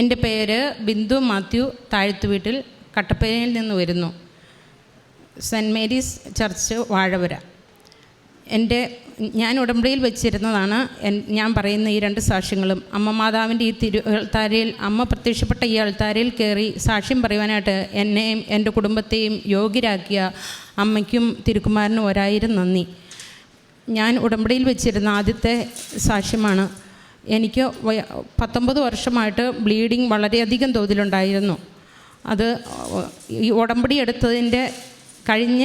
എന്റെ പേര് ബിന്ദു മാത്യു താഴ്ത്തു വീട്ടിൽ കട്ടപ്പനയിൽ നിന്ന് വരുന്നു. സെന്റ് മേരീസ് ചർച്ച് വാഴവര എന്റെ ഞാൻ ഉടമ്പടിയിൽ വെച്ചിരുന്നതാണ് ഞാൻ പറയുന്ന ഈ രണ്ട് സാക്ഷ്യങ്ങളും. അമ്മ മാതാവിന്റെ ഈ തിരു അൾത്താരയിൽ അമ്മ പ്രത്യക്ഷപ്പെട്ട ഈ അൾത്താരയിൽ കയറി സാക്ഷ്യം പറയുവാനായിട്ട് എന്നെയും എന്റെ കുടുംബത്തെയും യോഗ്യരാക്കിയ അമ്മയ്ക്കും തിരുക്കുമാരനും ഒരായിരം നന്ദി. ഞാൻ ഉടമ്പടിയിൽ വെച്ചിരുന്ന ആദ്യത്തെ സാക്ഷ്യമാണ് എനിക്ക് പത്തൊമ്പത് വർഷമായിട്ട് ബ്ലീഡിങ് വളരെയധികം തോതിലുണ്ടായിരുന്നു. അത് ഈ ഉടമ്പടി എടുത്തതിന്റെ കഴിഞ്ഞ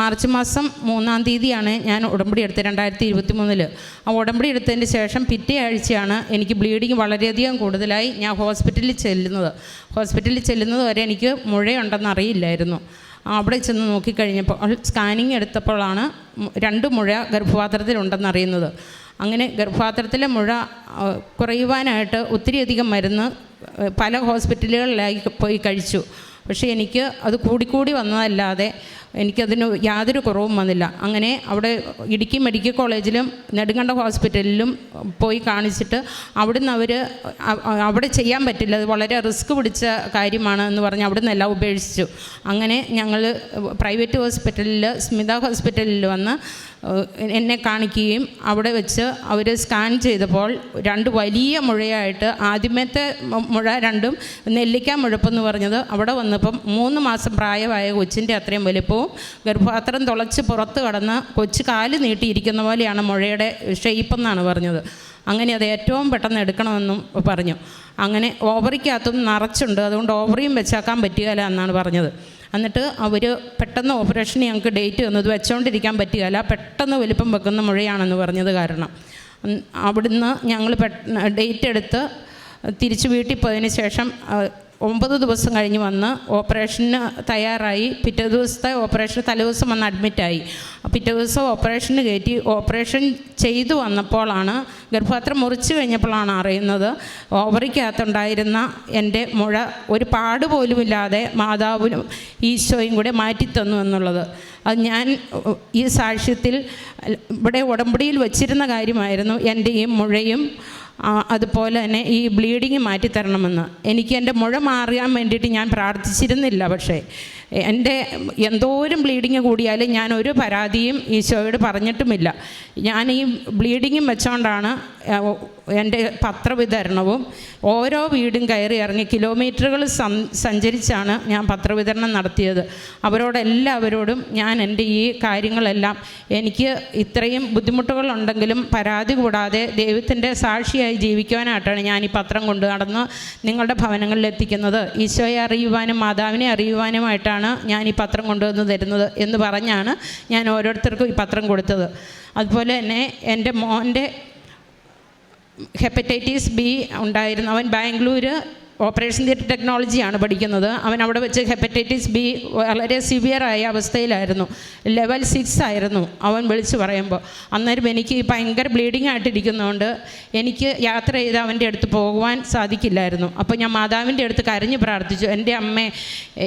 മാർച്ച് മാസം മൂന്നാം തീയതിയാണ് ഞാൻ ഉടമ്പടി എടുത്തത് രണ്ടായിരത്തി ഇരുപത്തി മൂന്നിൽ ആ ഉടമ്പടി എടുത്തതിന് ശേഷം പിറ്റേ ആഴ്ചയാണ് എനിക്ക് ബ്ലീഡിങ് വളരെയധികം കൂടുതലായി ഞാൻ ഹോസ്പിറ്റലിൽ ചെല്ലുന്നത്. ഹോസ്പിറ്റലിൽ ചെല്ലുന്നത് വരെ എനിക്ക് മുഴയുണ്ടെന്ന് അറിയില്ലായിരുന്നു അവിടെ ചെന്ന് നോക്കിക്കഴിഞ്ഞപ്പോൾ സ്കാനിങ് എടുത്തപ്പോഴാണ് രണ്ട് മുഴ ഗർഭപാത്രത്തിലുണ്ടെന്ന് അറിയുന്നത് അങ്ങനെ ഗർഭപാത്രത്തിലെ മുഴ കുറയുവാനായിട്ട് ഒത്തിരിയധികം മരുന്ന് പല ഹോസ്പിറ്റലുകളിലായി പോയി കഴിച്ചു. പക്ഷേ എനിക്ക് അത് കൂടിക്കൂടി വന്നതല്ലാതെ എനിക്കതിന് യാതൊരു കുറവും വന്നില്ല. അങ്ങനെ അവിടെ ഇടുക്കി മെഡിക്കൽ കോളേജിലും നെടുങ്കണ്ട ഹോസ്പിറ്റലിലും പോയി കാണിച്ചിട്ട് അവിടുന്ന് അവർ അവിടെ ചെയ്യാൻ പറ്റില്ല. അത് വളരെ റിസ്ക് പിടിച്ച കാര്യമാണ് എന്ന് പറഞ്ഞ് അവിടുന്ന് എല്ലാം ഉപേക്ഷിച്ചു. അങ്ങനെ ഞങ്ങൾ പ്രൈവറ്റ് ഹോസ്പിറ്റലിൽ സ്മിത ഹോസ്പിറ്റലിൽ വന്ന് എന്നെ കാണിക്കുകയും അവിടെ വെച്ച് അവർ സ്കാൻ ചെയ്തപ്പോൾ രണ്ട് വലിയ മുഴയായിട്ട് ആദ്യമത്തെ മുഴ രണ്ടും നെല്ലിക്ക മുഴപ്പെന്ന് പറഞ്ഞത് അവിടെ വന്നപ്പം മൂന്ന് മാസം പ്രായമായ കൊച്ചിന്റെ അത്രയും വലിപ്പവും ഗർഭപാത്രം തുളച്ച് പുറത്ത് കടന്ന് കൊച്ചു കാൽ നീട്ടിയിരിക്കുന്ന പോലെയാണ് മുഴയുടെ ഷെയ്പ്പ് എന്നാണ് പറഞ്ഞത്. അങ്ങനെ അത് ഏറ്റവും പെട്ടെന്ന് എടുക്കണമെന്നും പറഞ്ഞു. അങ്ങനെ ഓവറിക്കകത്തും നിറച്ചുണ്ട്. അതുകൊണ്ട് ഓവറിയും വെച്ചാക്കാൻ പറ്റുകയില്ല എന്നാണ് പറഞ്ഞത്. എന്നിട്ട് അവർ പെട്ടെന്ന് ഓപ്പറേഷൻ ഞങ്ങൾക്ക് ഡേറ്റ് തന്നത് വെച്ചുകൊണ്ടിരിക്കാൻ പറ്റുകയില്ല. പെട്ടെന്ന് വലിപ്പം വെക്കുന്ന മുഴയാണെന്ന് പറഞ്ഞത് കാരണം. അവിടുന്ന് ഞങ്ങൾ ഡേറ്റ് എടുത്ത് തിരിച്ച് വീട്ടിൽ പോയതിന് ശേഷം ഒമ്പത് ദിവസം കഴിഞ്ഞ് വന്ന് ഓപ്പറേഷന് തയ്യാറായി. പിറ്റേ ദിവസത്തെ ഓപ്പറേഷൻ തലേദിവസം വന്ന് അഡ്മിറ്റായി. പിറ്റേ ദിവസം ഓപ്പറേഷന് കയറ്റി ഓപ്പറേഷൻ ചെയ്തു വന്നപ്പോഴാണ് ഗർഭപാത്രം മുറിച്ച് കഴിഞ്ഞപ്പോഴാണ് അറിയുന്നത്. ഓവറിക്കകത്തുണ്ടായിരുന്ന എന്റെ മുഴ ഒരു പാട് പോലുമില്ലാതെ മാതാവിനും ഈശോയും കൂടെ മാറ്റിത്തന്നു എന്നുള്ളത്. അത് ഞാൻ ഈ സാക്ഷ്യത്തിൽ ഇവിടെ ഉടമ്പടിയിൽ വച്ചിരുന്ന കാര്യമായിരുന്നു. എന്റെ ഈ മുഴയും അതുപോലെ തന്നെ ഈ ബ്ലീഡിങ് മാറ്റിത്തരണമെന്ന്. എനിക്ക് എന്റെ മുഴ മാറിയാൻ വേണ്ടിയിട്ട് ഞാൻ പ്രാർത്ഥിച്ചിരുന്നില്ല പക്ഷേ. എന്റെ എന്തോരം ബ്ലീഡിങ് കൂടിയാലും ഞാൻ ഒരു പരാതിയും ഈശോയോട് പറഞ്ഞിട്ടുമില്ല. ഞാൻ ഈ ബ്ലീഡിങ്ങും വെച്ചുകൊണ്ടാണ് എന്റെ പത്രവിതരണവും ഓരോ വീടും കയറി ഇറങ്ങി കിലോമീറ്ററുകൾ സഞ്ചരിച്ചാണ് ഞാൻ പത്രവിതരണം നടത്തിയത്. അവരോടെല്ലാവരോടും ഞാൻ എന്റെ ഈ കാര്യങ്ങളെല്ലാം എനിക്ക് ഇത്രയും ബുദ്ധിമുട്ടുകളുണ്ടെങ്കിലും പരാതി കൂടാതെ ദൈവത്തിന്റെ സാക്ഷിയായി ജീവിക്കുവാനായിട്ടാണ് ഞാൻ ഈ പത്രം കൊണ്ടു നടന്ന് നിങ്ങളുടെ ഭവനങ്ങളിൽ എത്തിക്കുന്നത്. ഈശോയെ അറിയുവാനും മാതാവിനെ അറിയുവാനുമായിട്ടാണ് ഞാൻ ഈ പത്രം കൊണ്ടുവന്ന് തരുന്നത് എന്ന് പറഞ്ഞാണ് ഞാൻ ഓരോരുത്തർക്കും ഈ പത്രം കൊടുത്തത്. അതുപോലെ തന്നെ എന്റെ മോന്റെ ഹെപ്പറ്റൈറ്റിസ് ബി ഉണ്ടായിരുന്നു. അവൻ ബാംഗ്ലൂർ ഓപ്പറേഷൻ തിയേറ്റർ ടെക്നോളജിയാണ് പഠിക്കുന്നത്. അവൻ അവിടെ വെച്ച് ഹെപ്പറ്റൈറ്റിസ് ബി വളരെ സിവിയറായ അവസ്ഥയിലായിരുന്നു. ലെവൽ സിക്സ് ആയിരുന്നു അവൻ വിളിച്ച് പറയുമ്പോൾ അന്നേരം എനിക്ക് ഭയങ്കര ബ്ലീഡിങ് ആയിട്ടിരിക്കുന്നതുകൊണ്ട് എനിക്ക് യാത്ര ചെയ്ത് അവന്റെ അടുത്ത് പോകുവാൻ സാധിക്കില്ലായിരുന്നു. അപ്പോൾ ഞാൻ മാതാവിന്റെ അടുത്ത് കരഞ്ഞ് പ്രാർത്ഥിച്ചു എന്റെ അമ്മേ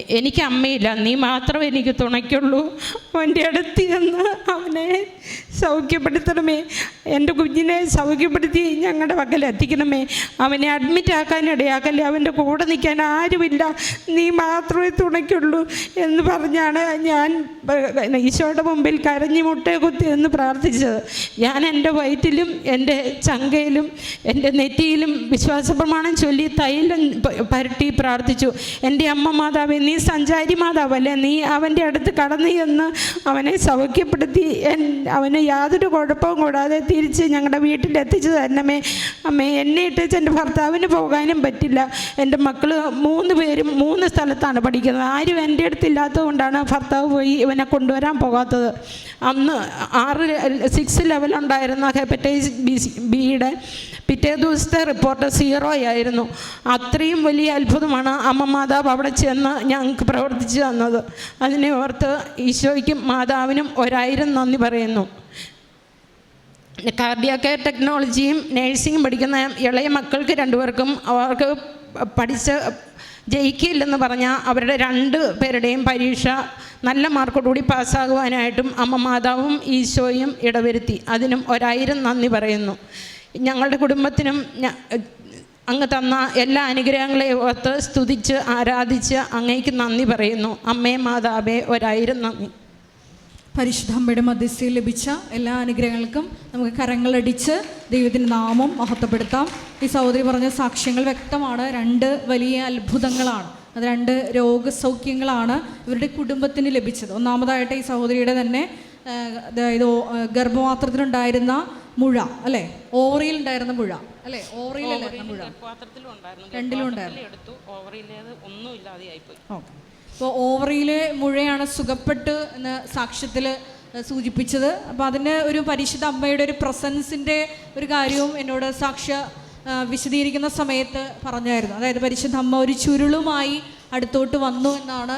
എനിക്ക് അമ്മയില്ല നീ മാത്രമേ എനിക്ക് തുണയ്ക്കുള്ളൂ. അവന്റെ അടുത്ത് ചെന്ന് അവനെ സൗഖ്യപ്പെടുത്തണമേ. എന്റെ കുഞ്ഞിനെ സൗഖ്യപ്പെടുത്തി ഞങ്ങളുടെ പക്കൽ എത്തിക്കണമേ. അവനെ അഡ്മിറ്റ് ആക്കാൻ ഇടയാക്കല്ലേ. അവന്റെ കൂടെ നിൽക്കാൻ ആരുമില്ല. നീ മാത്രമേ തുണയ്ക്കുള്ളൂ എന്ന് പറഞ്ഞാണ് ഞാൻ ഈശോയുടെ മുമ്പിൽ കരഞ്ഞു മുട്ടയെ കുത്തി എന്ന് പ്രാർത്ഥിച്ചത്. ഞാൻ എന്റെ വയറ്റിലും എന്റെ ചങ്കയിലും എന്റെ നെറ്റിയിലും വിശ്വാസ പ്രമാണം ചൊല്ലി തൈലം പരട്ടി പ്രാർത്ഥിച്ചു. എന്റെ അമ്മ മാതാവേ നീ സഞ്ചാരി മാതാവല്ലേ? നീ അവന്റെ അടുത്ത് കടന്നു എന്ന് അവനെ സൗഖ്യപ്പെടുത്തി. അവന് യാതൊരു കുഴപ്പവും കൂടാതെ തിരിച്ച് ഞങ്ങളുടെ വീട്ടിൽ എത്തിച്ചു തരണമേ അമ്മേ എന്നെ ഇട്ടേച്ച് എന്റെ ഭർത്താവിന് പോകാനും പറ്റില്ല. എന്റെ മക്കൾ മൂന്ന് പേരും മൂന്ന് സ്ഥലത്താണ് പഠിക്കുന്നത്. ആരും എന്റെ അടുത്തില്ലാത്തത് കൊണ്ടാണ് ഭർത്താവ് പോയി ഇവനെ കൊണ്ടുവരാൻ പോകാത്തത്. അന്ന് ആറ് സിക്സ് ലെവലുണ്ടായിരുന്ന ഹെപ്പറ്റൈറ്റിസ് ബി ബിയുടെ പിറ്റേ ദിവസത്തെ റിപ്പോർട്ട് സീറോ ആയിരുന്നു. അത്രയും വലിയ അത്ഭുതമാണ് അമ്മ മാതാവ് അവിടെ ചെന്ന് ഞങ്ങൾക്ക് പ്രവർത്തിച്ചു തന്നത്. അതിനെ ഓർത്ത് ഈശോയ്ക്കും മാതാവിനും ഒരായിരം നന്ദി പറയുന്നു. കാർഡിയ കെയർ ടെക്നോളജിയും നേഴ്സിംഗും പഠിക്കുന്ന ഇളയ മക്കൾക്ക് രണ്ടുപേർക്കും അവർക്ക് പഠിച്ച് ജയിക്കില്ലെന്ന് പറഞ്ഞാൽ അവരുടെ രണ്ട് പേരുടെയും പരീക്ഷ നല്ല മാർക്കോടുകൂടി പാസ്സാകുവാനായിട്ടും അമ്മ മാതാവും ഈശോയും ഇടവരുത്തി. അതിനും ഒരായിരം നന്ദി പറയുന്നു. ഞങ്ങളുടെ കുടുംബത്തിനും അങ്ങ് തന്ന എല്ലാ അനുഗ്രഹങ്ങളെയും ഓർത്ത് സ്തുതിച്ച് ആരാധിച്ച് അങ്ങേക്ക് നന്ദി പറയുന്നു. അമ്മേ മാതാവേ ഒരായിരം നന്ദി. പരിശുദ്ധ അമ്മയുടെ മധ്യസ്ഥയിൽ ലഭിച്ച എല്ലാ അനുഗ്രഹങ്ങൾക്കും നമുക്ക് കരങ്ങളടിച്ച് ദൈവത്തിന്റെ നാമം മഹത്വപ്പെടുത്താം. ഈ സഹോദരി പറഞ്ഞ സാക്ഷ്യങ്ങൾ വ്യക്തമാണ്. രണ്ട് വലിയ അത്ഭുതങ്ങളാണ്. അത് രണ്ട് രോഗസൗഖ്യങ്ങളാണ് ഇവരുടെ കുടുംബത്തിന് ലഭിച്ചത്. ഒന്നാമതായിട്ട് ഈ സഹോദരിയുടെ തന്നെ അതായത് ഗർഭപാത്രത്തിലുണ്ടായിരുന്ന മുഴ അല്ലേ? ഓറിയിൽ ഉണ്ടായിരുന്ന മുഴ അല്ലെ? ഓറിയിലല്ലായിരുന്ന മുഴ. രണ്ടിലും ഉണ്ടായിരുന്നു. ഓവറിയിലേത് ഒന്നും ഇല്ലാതെയായിപ്പോയി ഓക്കെ. അപ്പോൾ ഓവറിയിലെ മുഴയാണ് സുഖപ്പെട്ട് എന്ന് സാക്ഷ്യത്തിൽ സൂചിപ്പിച്ചത്. അപ്പോൾ അതിന് ഒരു പരിശുദ്ധ അമ്മയുടെ ഒരു പ്രസൻസിന്റെ ഒരു കാര്യവും എന്നോട് സാക്ഷ്യ വിശദീകരിക്കുന്ന സമയത്ത് പറഞ്ഞായിരുന്നു. അതായത് പരിശുദ്ധ അമ്മ ഒരു ചുരുളുമായി അടുത്തോട്ട് വന്നു എന്നാണ്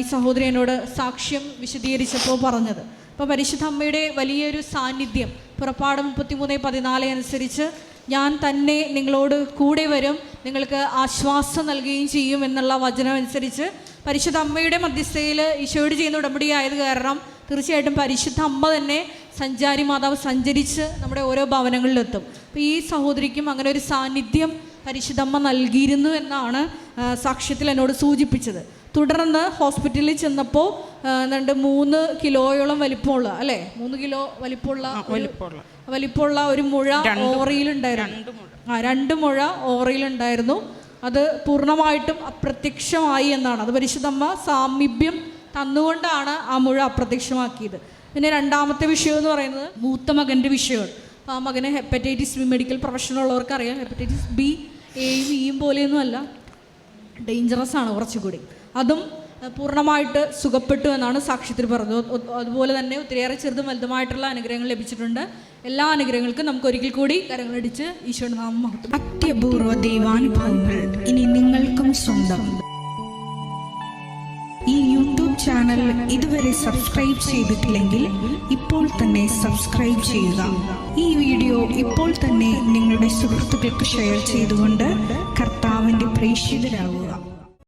ഈ സഹോദരി എന്നോട് സാക്ഷ്യം വിശദീകരിച്ചപ്പോൾ പറഞ്ഞത്. അപ്പോൾ പരിശുദ്ധ അമ്മയുടെ വലിയൊരു സാന്നിധ്യം പുറപ്പാട് മുപ്പത്തിമൂന്ന് പതിനാല് അനുസരിച്ച് ഞാൻ തന്നെ നിങ്ങളോട് കൂടെ വരും നിങ്ങൾക്ക് ആശ്വാസം നൽകുകയും ചെയ്യും എന്നുള്ള വചനം അനുസരിച്ച് പരിശുദ്ധ അമ്മയുടെ മധ്യസ്ഥയിൽ ഈശോയോട് ചെയ്യുന്ന ഉടമ്പടി ആയത് കാരണം തീർച്ചയായിട്ടും പരിശുദ്ധ അമ്മ തന്നെ സഞ്ചാരി മാതാവ് സഞ്ചരിച്ച് നമ്മുടെ ഓരോ ഭവനങ്ങളിലെത്തും. അപ്പോൾ ഈ സഹോദരിക്കും അങ്ങനെ ഒരു സാന്നിധ്യം പരിശുദ്ധമ്മ നൽകിയിരുന്നു എന്നാണ് സാക്ഷ്യത്തിൽ എന്നോട് സൂചിപ്പിച്ചത്. തുടർന്ന് ഹോസ്പിറ്റലിൽ ചെന്നപ്പോൾ രണ്ട് മൂന്ന് കിലോയോളം വലിപ്പമുള്ള അല്ലേ? മൂന്ന് കിലോ വലിപ്പമുള്ള വലിപ്പമുള്ള. ഒരു മുഴ ഓറയിലുണ്ടായിരുന്നു ആ രണ്ട് മുഴ ഓവറിയിലുണ്ടായിരുന്നു അത് പൂർണമായിട്ടും അപ്രത്യക്ഷമായി എന്നാണ്. അത് പരിശുദ്ധമ്മ സാമീപ്യം തന്നുകൊണ്ടാണ് ആ മുഴ അപ്രത്യക്ഷമാക്കിയത്. പിന്നെ രണ്ടാമത്തെ വിഷയം എന്ന് പറയുന്നത് മൂത്ത മകന്റെ വിഷയമാണ്. അപ്പോൾ ആ മകന് ഹെപ്പറ്റൈറ്റിസ് ബി മെഡിക്കൽ പ്രൊഫഷണൽ ഉള്ളവർക്ക് അറിയാം. ഹെപ്പറ്റൈറ്റിസ് ബി എയും ഇയും പോലെയൊന്നുമല്ല. ഡേഞ്ചറസ് ആണ് കുറച്ചുകൂടി. അതും പൂർണമായിട്ട് സുഖപ്പെട്ടു എന്നാണ് സാക്ഷ്യത്തിൽ പറഞ്ഞത്. അതുപോലെ തന്നെ ഒത്തിരിയേറെ ചെറുതും വലുതുമായിട്ടുള്ള അനുഗ്രഹങ്ങൾ ലഭിച്ചിട്ടുണ്ട്. എല്ലാ അനുഗ്രഹങ്ങൾക്കും നമുക്ക് ഒരിക്കൽ കൂടി കരങ്ങളടിച്ച് ഈശോയുടെ നാമം അത്യപൂർവ ദൈവാനുഭവങ്ങൾ ഇനി നിങ്ങൾക്കും സ്വന്തം. ഈ യൂട്യൂബ് ചാനൽ ഇതുവരെ സബ്സ്ക്രൈബ് ചെയ്തിട്ടില്ലെങ്കിൽ ഇപ്പോൾ തന്നെ സബ്സ്ക്രൈബ് ചെയ്യുക. ഈ വീഡിയോ ഇപ്പോൾ തന്നെ നിങ്ങളുടെ സുഹൃത്തുക്കൾക്ക് ഷെയർ ചെയ്തുകൊണ്ട് കർത്താവിന്റെ പ്രേക്ഷിതരാകുക.